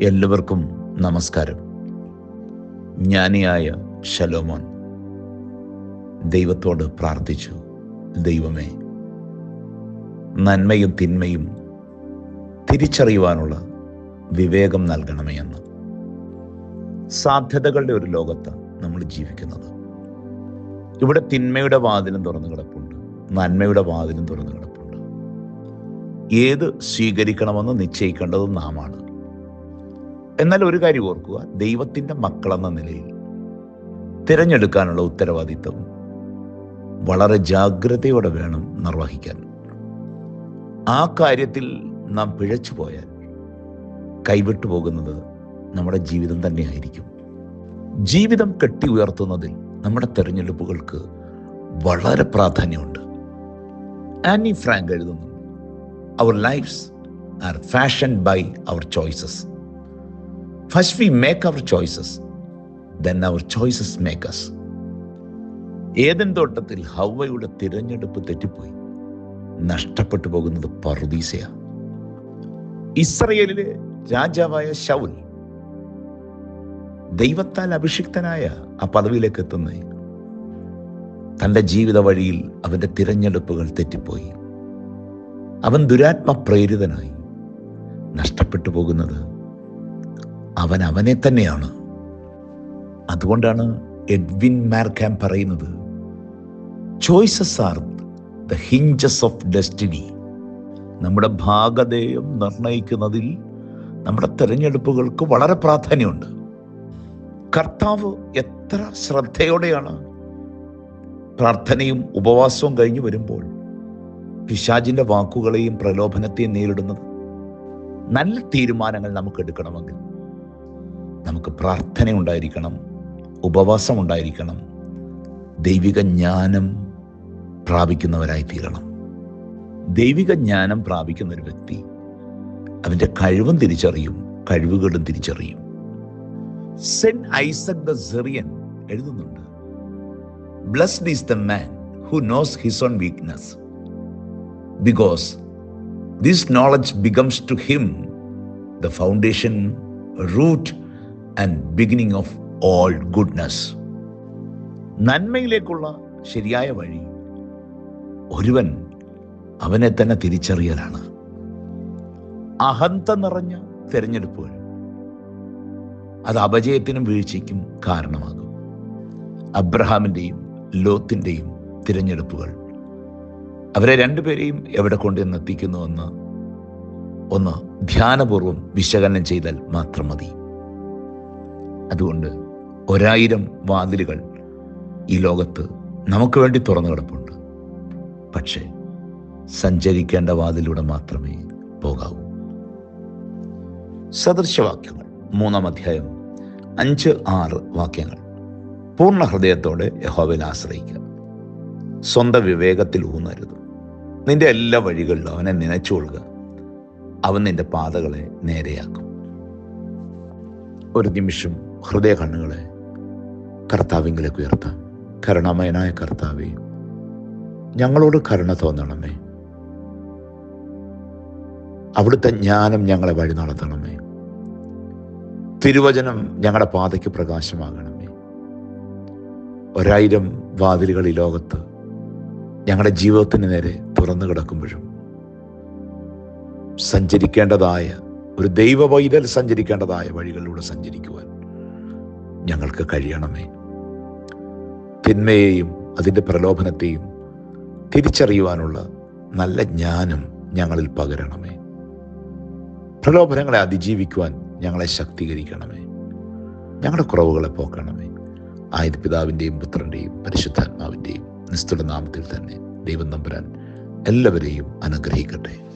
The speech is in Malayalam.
എല്ലാവർക്കും നമസ്കാരം. ജ്ഞാനിയായ ശലോമോൻ ദൈവത്തോട് പ്രാർത്ഥിച്ചു ദൈവമേ നന്മയും തിന്മയും തിരിച്ചറിയുവാനുള്ള വിവേകം നൽകണമേ എന്ന്. സാധ്യതകളുടെ ഒരു ലോകത്താണ് നമ്മൾ ജീവിക്കുന്നത്. ഇവിടെ തിന്മയുടെ വാതിലും തുറന്നു കിടപ്പുണ്ട് നന്മയുടെ വാതിലും തുറന്നു കിടപ്പുണ്ട്. ഏത് സ്വീകരിക്കണമെന്ന് നിശ്ചയിക്കേണ്ടത് നാമാണ്. എന്നാൽ ഒരു കാര്യം ഓർക്കുക ദൈവത്തിന്റെ മക്കളെന്ന നിലയിൽ തിരഞ്ഞെടുക്കാനുള്ള ഉത്തരവാദിത്വം വളരെ ജാഗ്രതയോടെ വേണം നിർവഹിക്കാൻ. ആ കാര്യത്തിൽ നാം പിഴച്ചു പോയാൽ കൈവിട്ടു പോകുന്നത് നമ്മുടെ ജീവിതം തന്നെയായിരിക്കും. ജീവിതം കെട്ടി ഉയർത്തുന്നതിൽ നമ്മുടെ തെരഞ്ഞെടുപ്പുകൾക്ക് വളരെ പ്രാധാന്യമുണ്ട്. ആനി ഫ്രാങ്ക് എഴുതുന്നു our lives are fashion by our choices first we make our choices then our choices makes Eden തോട്ടത്തിൽ ഹവയുടെ തിരഞ്ഞെടുപ്പ് തെറ്റിപ്പോയി. നഷ്ടപ്പെട്ടു പോകുന്നത് പറുദീസയ. ഇസ്രയേലിലെ രാജാവായ ശൗൽ ദൈവത്താൽ അഭിഷിക്തനായ ആ പദവിയിലേക്ക് എത്തുന്ന. തന്റെ ജീവിത വഴിയിൽ അവന്റെ തിരഞ്ഞെടുപ്പുകൾ തെറ്റിപ്പോയി. അവൻ ദുരാത്മ പ്രേരിതനായി നഷ്ടപ്പെട്ടു പോകുന്നത് അവൻ അവനെ തന്നെയാണ്. അതുകൊണ്ടാണ് എഡ്വിൻ മാർക്കാം പറയുന്നത് choices are the hinges of destiny നമ്മുടെ ഭാഗധേയം നിർണയിക്കുന്നതിൽ നമ്മുടെ തിരഞ്ഞെടുപ്പുകൾക്ക് വളരെ പ്രാധാന്യമുണ്ട്. കർത്താവ് എത്ര ശ്രദ്ധയോടെയാണ് പ്രാർത്ഥനയും ഉപവാസവും കഴിഞ്ഞു വരുമ്പോൾ പിശാജിന്റെ വാക്കുകളെയും പ്രലോഭനത്തെയും നേരിടുന്നത്. നല്ല തീരുമാനങ്ങൾ നമുക്ക് എടുക്കണമെങ്കിൽ നമുക്ക് പ്രാർത്ഥന ഉണ്ടായിരിക്കണം ഉപവാസം ഉണ്ടായിരിക്കണം ദൈവിക ജ്ഞാനം പ്രാപിക്കുന്നവരായി തീരണം ദൈവിക ജ്ഞാനം പ്രാപിക്കുന്ന ഒരു വ്യക്തി അവന്റെ കഴിവും തിരിച്ചറിയും കഴിവുകളും തിരിച്ചറിയും. സെൻ ഐസക് ദ സെറിയൻ എഴുതുന്നുണ്ട് blessed is the man who knows his own weakness because this knowledge becomes to him the foundation root and beginning of all goodness നന്മയിലേക്കുള്ള ശരിയായ വഴി ഒരുവൻ അവനെ തന്നെ തിരിച്ചറിയലാണ്. അഹന്ത നിറഞ്ഞ തിരഞ്ഞെടുപ്പുകൾ അത് അപജയത്തിനും വീഴ്ചയ്ക്കും കാരണമാകും. അബ്രഹാമിന്റെയും ലോത്തിന്റെയും തിരഞ്ഞെടുപ്പുകൾ അവരെ രണ്ടുപേരെയും എവിടെ കൊണ്ടുവന്നെത്തിക്കുന്നുവെന്ന് ഒന്ന് ധ്യാനപൂർവം വിശകലനം ചെയ്താൽ മാത്രം മതി. അതുകൊണ്ട് ഒരായിരം വാതിലുകൾ ഈ ലോകത്ത് നമുക്ക് വേണ്ടി തുറന്നു കിടപ്പുണ്ട്. പക്ഷേ സഞ്ചരിക്കേണ്ട വാതിലൂടെ മാത്രമേ പോകാവൂ. സദൃശവാക്യങ്ങൾ മൂന്നാം അധ്യായം അഞ്ച് ആറ് വാക്യങ്ങൾ. പൂർണ ഹൃദയത്തോടെ യഹോവയിൽ ആശ്രയിക്കുക. സ്വന്തം വിവേകത്തിൽ ഊന്നരുത്. നിന്റെ എല്ലാ വഴികളിലും അവനെ നനച്ചുകൊള്ളുക അവൻ നിന്റെ പാതകളെ നേരെയാക്കും. ഒരു നിമിഷം ഹൃദയ കണ്ണുകളെ കർത്താവിങ്കിലേക്ക് ഉയർത്താം കരുണാമയനായ കർത്താവെ ഞങ്ങളോട് കരുണ തോന്നണമേ. അവിടുത്തെ ജ്ഞാനം ഞങ്ങളെ വഴി നടത്തണമേ. തിരുവചനം ഞങ്ങളുടെ പാതയ്ക്ക് പ്രകാശമാകണമേ. ഒരായിരം വാതിലുകൾ ഈ ലോകത്ത് ഞങ്ങളുടെ ജീവിതത്തിന് നേരെ തുറന്നു കിടക്കുമ്പോഴും സഞ്ചരിക്കേണ്ടതായ ഒരു ദൈവ വൈതൽ സഞ്ചരിക്കേണ്ടതായ വഴികളിലൂടെ സഞ്ചരിക്കുവാൻ ഞങ്ങൾക്ക് കഴിയണമേ. തിന്മയെയും അതിന്റെ പ്രലോഭനത്തെയും തിരിച്ചറിയുവാനുള്ള നല്ല ജ്ഞാനം ഞങ്ങളിൽ പകരണമേ. പ്രലോഭനങ്ങളെ അതിജീവിക്കുവാൻ ഞങ്ങളെ ശക്തീകരിക്കണമേ. ഞങ്ങളുടെ കുറവുകളെ പോക്കണമേ. ആയത് പിതാവിന്റെയും പുത്രന്റെയും പരിശുദ്ധാത്മാവിന്റെയും നിസ്തുല നാമത്തിൽ തന്നെ ദൈവം നമ്പുരാൻ എല്ലാവരെയും അനുഗ്രഹിക്കട്ടെ.